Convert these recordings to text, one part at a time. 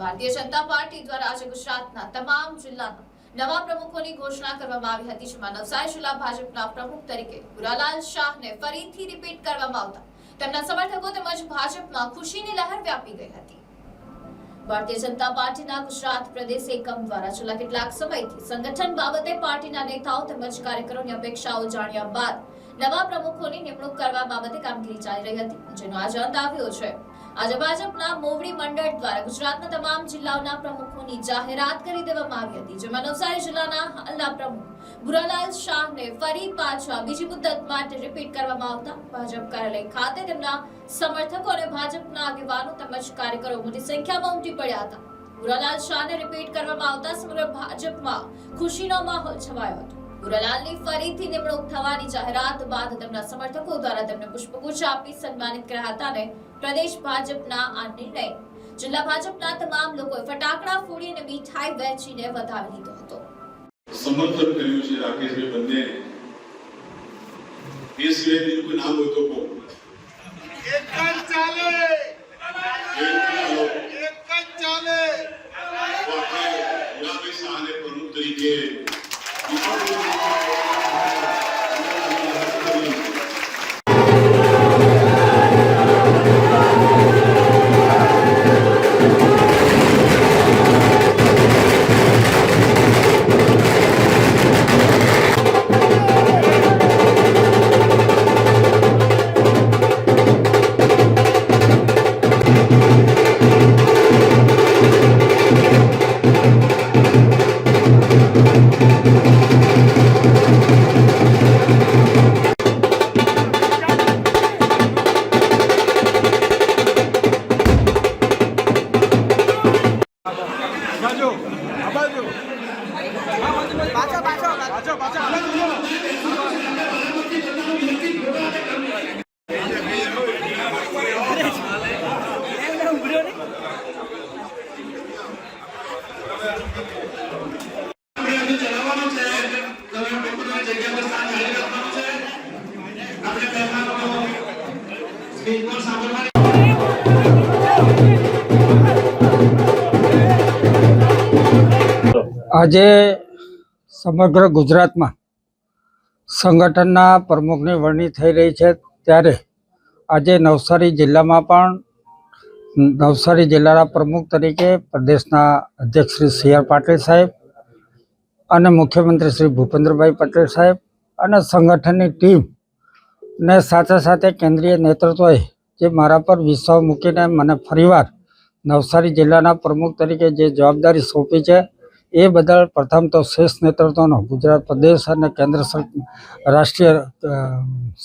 Bharatiya Janata party દ્વારા આજે ગુજરાતના તમામ જિલ્લાના નવા પ્રમુખોની ઘોષણા કરવામાં આવી હતી, જેમાં નવસારી જિલ્લા ભાજપના પ્રમુખ તરીકે ભુરાલાલ શાહને ફરીથી રિપીટ કરવામાં આવતા. તેમના સમર્થકો તેમજ ભાજપમાં ખુશીની લહેર વ્યાપી ગઈ હતી. ભારતીય જનતા પાર્ટીના ગુજરાત પ્રદેશ એકમ દ્વારા છેલ્લા કેટલાક સમયથી સંગઠન બાબતે પાર્ટીના નેતાઓ તેમજ કાર્યકરોની અપેક્ષાઓ જાણ્યા બાદ નવા પ્રમુખોની નિમણૂક કરવા બાબતે કામગીરી ચાલી રહી હતી, જેનો આજે અંત આવ્યો છે. આજે ભાજપના મોવડી મંડળ દ્વારા ગુજરાતના તમામ જિલ્લાઓના પ્રમુખોની જાહેરાત કરી દેવામાં આવી હતી, જેમાં નવસારી જિલ્લાના હાલના પ્રમુખ ભુરાલાલ શાહને ફરી પાછા બીજી મુદ્દત માટે રિપીટ કરવામાં આવતા ભાજપ કાર્યાલય ખાતે તેમના સમર્થકો અને ભાજપના આગેવાનો તેમજ કાર્યકરો મોટી સંખ્યામાં ઉમટી પડ્યા હતા. ભુરાલાલ શાહને રિપીટ કરવામાં આવતા સમગ્ર ભાજપમાં ખુશીનો માહોલ છવાયો હતો. બુરાલાલની ફરીથી નિમણૂક થવાની જાહેરાત બાદ તેમના સમર્થકો દ્વારા તેમને પુષ્પગુચ્છ આપી સન્માનિત કર્યા હતા અને પ્રદેશ ભાજપના આ નિર્ણય. જિલ્લા ભાજપના તમામ લોકોએ ફટાકડા ફોડી અને મીઠાઈ વહેંચીને વધાવી લીધો હતો. સમર્થન કર્યું છે રાકેશભાઈ બંને. એ સિવાય બીજું કોઈ નામ હોય તો કહો. એક જ ચાલે. એક જ ચાલે તો આપણે પ્રમુખ તરીકે બાજુ આજે સમગ્ર ગુજરાતમાં સંગઠનના પ્રમુખની વરણી થઈ રહી છે. ત્યારે આજે નવસારી જિલ્લામાં પણ નવસારી જિલ્લાના પ્રમુખ તરીકે પ્રદેશના અધ્યક્ષ શ્રી સી આર પાટીલ સાહેબ અને મુખ્યમંત્રી શ્રી ભૂપેન્દ્રભાઈ પટેલ સાહેબ અને સંગઠનની ટીમ ને સાથે સાથે કેન્દ્રીય નેતૃત્વએ જે મારા પર વિશ્વાસ મૂકીને મને ફરીવાર નવસારી જિલ્લાના પ્રમુખ તરીકે જે જવાબદારી સોંપી છે એ બદલ પ્રથમ તો શ્રેષ્ઠ નેતૃત્વનો ગુજરાત પ્રદેશ અને કેન્દ્ર રાષ્ટ્રીય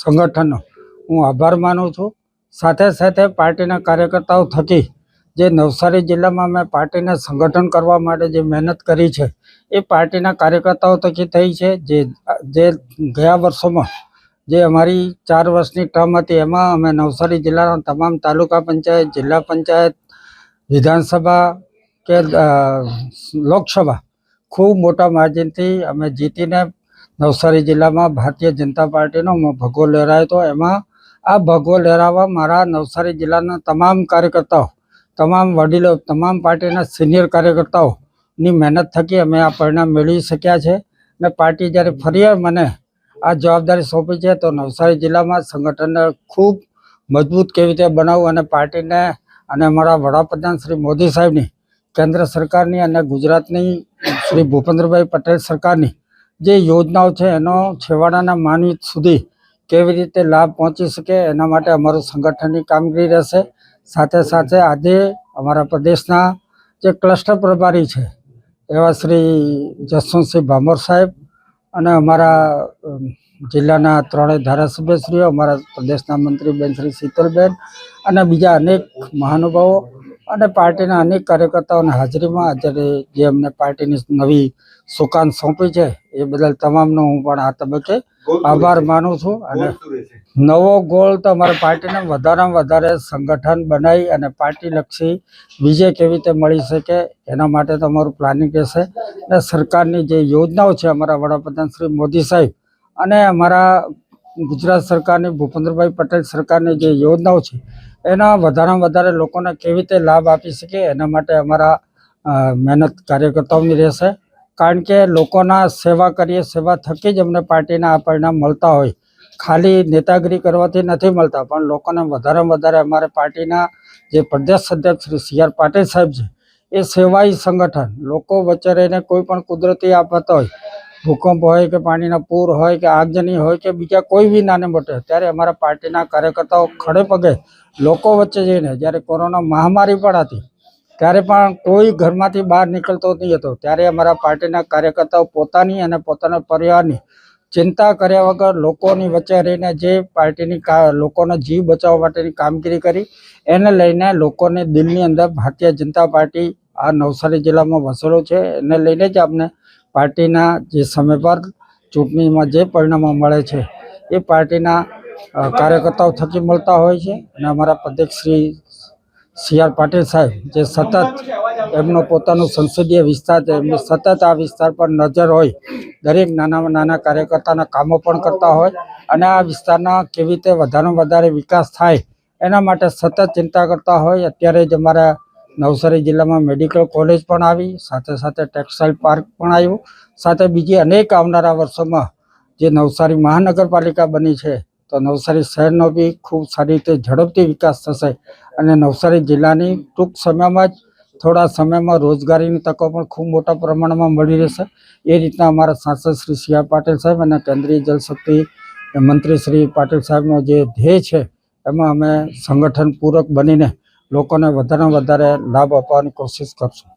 સંગઠનનો. હું આભાર માનું છું. સાથે સાથે પાર્ટીના કાર્યકર્તાઓ થકી જે નવસારી જિલ્લામાં મેં પાર્ટીને સંગઠન કરવા માટે જે મહેનત કરી છે, એ પાર્ટીના કાર્યકર્તાઓ થકી થઈ છે. જે જે ગયા વર્ષોમાં જે અમારી ચાર વર્ષની ટર્મ હતી, એમાં અમે નવસારી જિલ્લાના તમામ તાલુકા પંચાયત, જિલ્લા પંચાયત, વિધાનસભા કે લોકસભા ખૂબ મોટા માર્જિનથી અમે જીતીને નવસારી જિલ્લામાં ભારતીય જનતા પાર્ટીનો ભગવો લહેરાયો હતો. એમાં આ ભગવો લહેરાવવા મારા નવસારી જિલ્લાના તમામ કાર્યકર્તાઓ, તમામ વડીલો, તમામ પાર્ટીના સિનિયર કાર્યકર્તાઓની મહેનત થકી અમે આ પરિણામ મેળવી શક્યા છે. ને પાર્ટી જ્યારે ફરી મને આ જવાબદારી સોંપી છે, તો નવસારી જિલ્લામાં સંગઠનને ખૂબ મજબૂત કેવી રીતે બનાવવું અને પાર્ટીને અને અમારા વડાપ્રધાન શ્રી મોદી સાહેબની કેન્દ્ર સરકારની અને ગુજરાતની શ્રી ભૂપેન્દ્રભાઈ પટેલ સરકારની જે યોજનાઓ છે, એનો છેવાડાના માનવી સુધી કેવી રીતે લાભ પહોંચી શકે, એના માટે અમારું સંગઠનની કામગીરી રહેશે. સાથે સાથે આજે અમારા પ્રદેશના જે ક્લસ્ટર પ્રભારી છે, એવા શ્રી જસવંતસિંહ ભામોર સાહેબ અને અમારા જિલ્લાના ત્રણેય ધારાસભ્યશ્રીઓ, અમારા પ્રદેશના મંત્રી બેન શ્રી શીતલબેન અને બીજા અનેક મહાનુભાવો અને પાર્ટીના અનેક કાર્યકર્તાઓની હાજરીમાં અત્યારે જે અમને પાર્ટીની નવી સુકાન સોંપી છે એ બદલ તમામનો હું પણ આ તબક્કે આભાર માનું છું અને નવો ગોલ તો અમારા પાર્ટીને વધારેમાં વધારે સંગઠન બનાવી અને પાર્ટીલક્ષી વિજય કેવી રીતે મળી શકે એના માટે તો અમારું પ્લાનિંગ રહેશે. અને સરકારની જે યોજનાઓ છે અમારા વડાપ્રધાન શ્રી મોદી સાહેબ અને અમારા ગુજરાત સરકારની, ભૂપેન્દ્રભાઈ પટેલ સરકારની જે યોજનાઓ છે, એના વધારેમાં વધારે લોકોને કેવી રીતે લાભ આપી શકે એના માટે અમારા મહેનત કાર્યકર્તાઓની રહેશે. કારણ કે લોકોના સેવા કરીએ, સેવા થકી જ અમને પાર્ટીના આ પરિણામ મળતા હોય. ખાલી નેતાગીરી કરવાથી નથી મળતા, પણ લોકોને વધારેમાં વધારે અમારે પાર્ટીના જે પ્રદેશ અધ્યક્ષ શ્રી સી આર પાટીલ સાહેબ છે, એ સેવાઈ સંગઠન, લોકો વચ્ચે રહીને કોઈ પણ કુદરતી આફત હોય ભૂકંપ હોય કે પાણીના પૂર હોય કે આગજની હોય કે બીજા કોઈ બી નાને મોટે ત્યારે અમારા પાર્ટીના કાર્યકર્તાઓ ખડે પગે લોકો વચ્ચે જઈને જ્યારે કોરોના મહામારી પણ હતી, ત્યારે પણ કોઈ ઘરમાંથી બહાર નીકળતો નહીં હતો. ત્યારે અમારા પાર્ટીના કાર્યકર્તાઓ પોતાની અને પોતાના પરિવારની ચિંતા કર્યા વગર લોકોની વચ્ચે રહીને જે પાર્ટીની લોકોનો જીવ બચાવવા માટેની કામગીરી કરી, એને લઈને લોકોને દિલની અંદર ભારતીય જનતા પાર્ટી આ નવસારી જિલ્લામાં વસેલો છે. એને લઈને જ અમને પાર્ટીના જે સમય પર ચૂંટણીમાં જે પરિણામો મળે છે, એ પાર્ટીના કાર્યકર્તાઓ થકી મળતા હોય છે અને અમારા પ્રદેશ શ્રી સી આર પાટીલ સાહેબ જે સતત એમનો પોતાનો સંસદીય વિસ્તાર છે, એમની સતત આ વિસ્તાર પર નજર હોય, દરેક નાનામાં નાના કાર્યકર્તાના કામો પણ કરતા હોય અને આ વિસ્તારના કેવી રીતે વધારેમાં વધારે વિકાસ થાય એના માટે સતત ચિંતા કરતા હોય. અત્યારે જ અમારા નવસારી જિલ્લામાં મેડિકલ કોલેજ પણ આવી, સાથે સાથે ટેક્સટાઇલ પાર્ક પણ આવ્યું, સાથે બીજી અનેક આવનારા વર્ષોમાં જે નવસારી મહાનગરપાલિકા બની છે, તો નવસારી શહેરનો બી ખૂબ સારી રીતે ઝડપથી વિકાસ થશે અને નવસારી જિલ્લાની ટૂંક સમયમાં જ થોડા સમયમાં રોજગારીની તકો પણ ખૂબ મોટા પ્રમાણમાં મળી રહેશે. એ રીતના અમારા સાંસદ શ્રી સી આર પાટીલ સાહેબ અને કેન્દ્રીય જલશક્તિ મંત્રી શ્રી પાટીલ સાહેબનો જે ધ્યેય છે, એમાં અમે સંગઠન પૂરક બનીને લોકોને વધારે વધારે લાભ આપવાની કોશિશ કરશું.